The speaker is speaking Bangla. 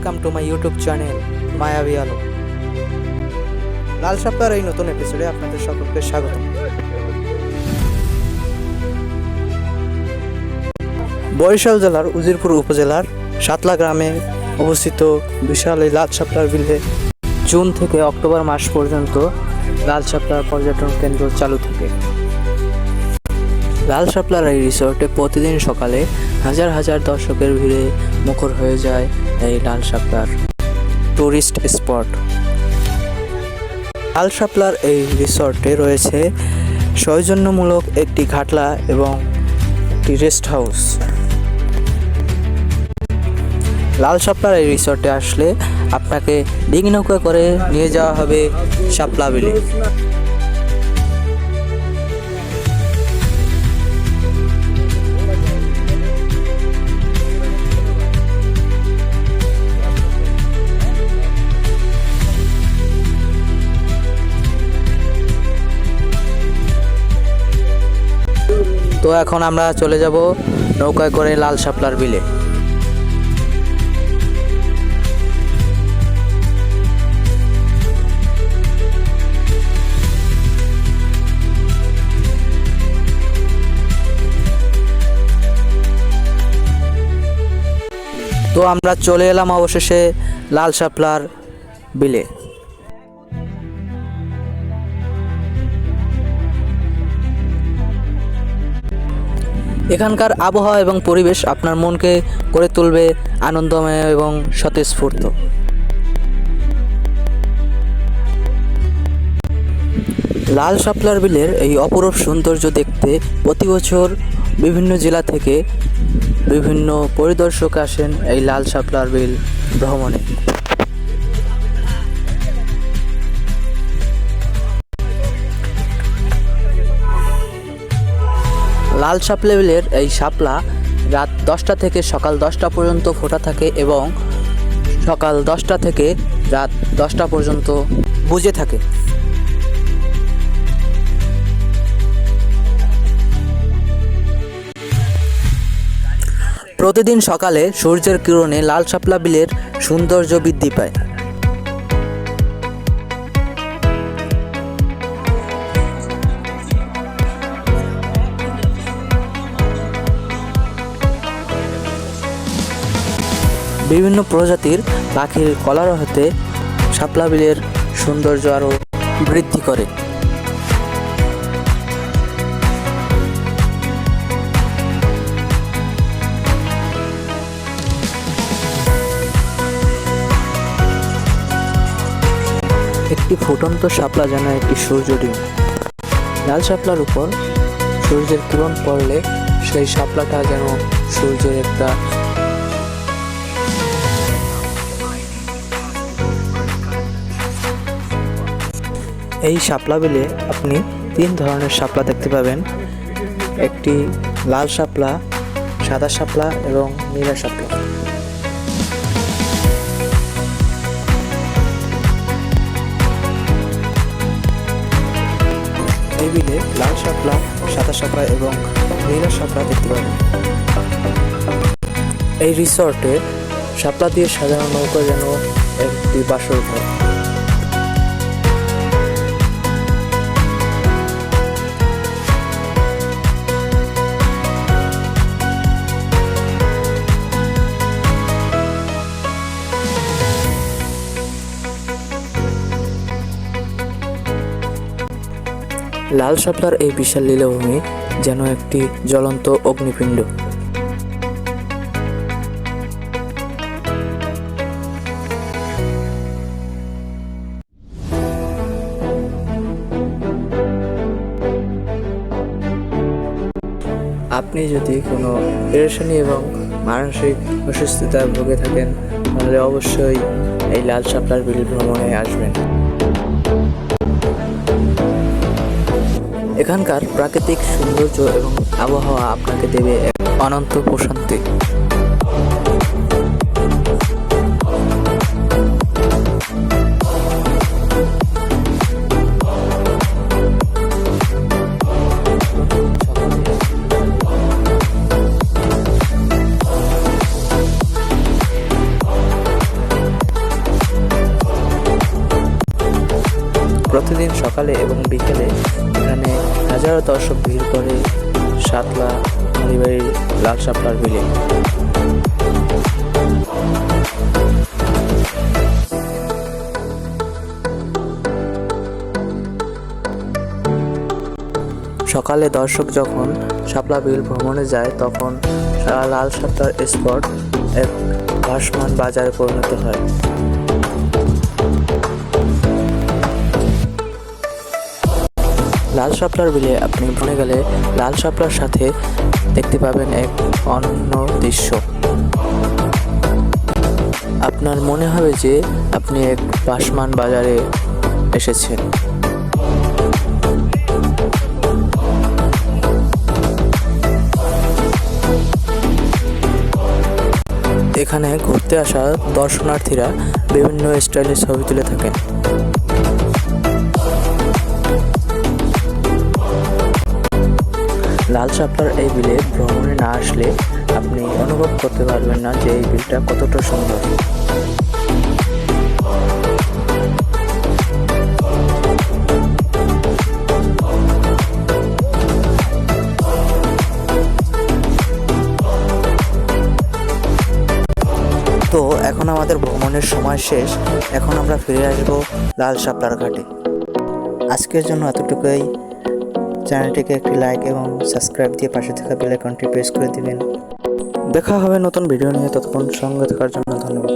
Welcome to my YouTube channel মায়াবী আলো লাল সাপ্তাহের এই নতুন এপিসোডে আপনাদের সকলকে স্বাগত। বরিশাল জেলার উজিরপুর উপজেলার সাতলা গ্রামে অবস্থিত বিশাল এই লাল সাপ্তার বিলে জুন থেকে অক্টোবর মাস পর্যন্ত লাল সাপ্তাহ পর্যটন কেন্দ্র চালু থাকে। লাল শাপলার এই রিসোর্টে প্রতিদিন সকালে হাজার হাজার দর্শকের ভিড়ে মুখর হয়ে যায় এই লাল শাপলার টুরিস্ট স্পট লাল শাপলার এই রিসোর্টে রয়েছে সৌজন্যমূলক একটি ঘাটলা এবং একটি রেস্ট হাউস লাল শাপলার এই রিসোর্টে আসলে আপনাকে ডিঙি করে নিয়ে যাওয়া হবে শাপলা বিলে। তো এখন আমরা চলে যাব নৌকায় করে লাল শাপলার বিলে। তো আমরা চলে এলাম অবশেষে লাল শাপলার বিলে। এখানকার আবহাওয়া এবং পরিবেশ আপনার মনকে করে তুলবে আনন্দময় এবং স্বতঃস্ফূর্ত। লাল শাপলার বিলের এই অপরূপ সৌন্দর্য দেখতে প্রতি বছর বিভিন্ন জেলা থেকে বিভিন্ন পরিদর্শক আসেন এই লাল শাপলার বিল ভ্রমণে। লাল সাপ লেভেলের এই শাপলা রাত দশটা থেকে সকাল দশটা পর্যন্ত ফোটা থাকে এবং সকাল দশটা থেকে রাত দশটা পর্যন্ত বুঝে থাকে। প্রতিদিন সকালে সূর্যের কিরণে লাল শাপলা বিলের সৌন্দর্য বৃদ্ধি পায়। বিভিন্ন প্রজাতির পাখির কলারহতে শাপলা বিলের সৌন্দর্য আরও বৃদ্ধি করে। একটি ফুটন্ত শাপলা যেন একটি সূর্য ডিম। লাল শাপলার উপর সূর্যের কিরণ পড়লে সেই শাপলাটা যেন সূর্যের একটা এই শাপলা বিলে আপনি তিন ধরনের শাপলা দেখতে পাবেন। একটি লাল শাপলা, সাদা শাপলা এবং নীলা শাপলা। এই বিলে লাল শাপলা, সাদা শাপলা এবং নীলা শাপলা দেখতে পাবেন। এই রিসর্টে শাপলা দিয়ে সাজানো নৌকা যেন একটি বাসর ঘর। লাল শাপলার এই বিশাল লীলাভূমি যেন একটি জ্বলন্ত অগ্নিপিণ্ড। আপনি যদি কোনো পেরেশানি এবং মানসিক অসুস্থতায় ভুগে থাকেন, তাহলে অবশ্যই এই লাল শাপলার বিল ভ্রমণে আসবেন। এখানকার প্রাকৃতিক সৌন্দর্য এবং আবহাওয়া আপনাকে দেবে এক অনন্ত প্রশান্তি। প্রতিদিন সকালে এবং বিকেলে এখানে হাজারো দর্শক ভিড় করে সাতলা মরিবাড়ির লাল শাপলার বিলে। সকালে দর্শক যখন শাপলা বিল ভ্রমণে যায়, তখন লাল শাপলার স্পট এক ভাসমান বাজারে পরিণত হয়। লাল শাপলার বিলে আপনি ভ্রমণে গেলে লাল শাপলার সাথে দেখতে পাবেন এক অনন্য দৃশ্য। আপনার মনে হবে যে আপনি এক ভাসমান বাজারে এসেছেন। এখানে ঘুরতে আসা দর্শনার্থীরা বিভিন্ন স্টাইলের ছবি তুলে থাকেন। লাল শাপলার এই বিলে ভ্রমণে না আসলে আপনি অনুভব করতে পারবেন না যে এই বিলটা কতটা সুন্দর। তো এখন আমাদের ভ্রমণের সময় শেষ। এখন আমরা ফিরে আসব লাল শাপলার ঘাটে। আজকের জন্য এতটুকুই। চ্যানেলটিকে একটি লাইক এবং সাবস্ক্রাইব দিয়ে পাশে থাকা বেল আইকনটি প্রেস করে দিবেন। দেখা হবে নতুন ভিডিও নিয়ে, ততক্ষণ সঙ্গে থাকার জন্য ধন্যবাদ।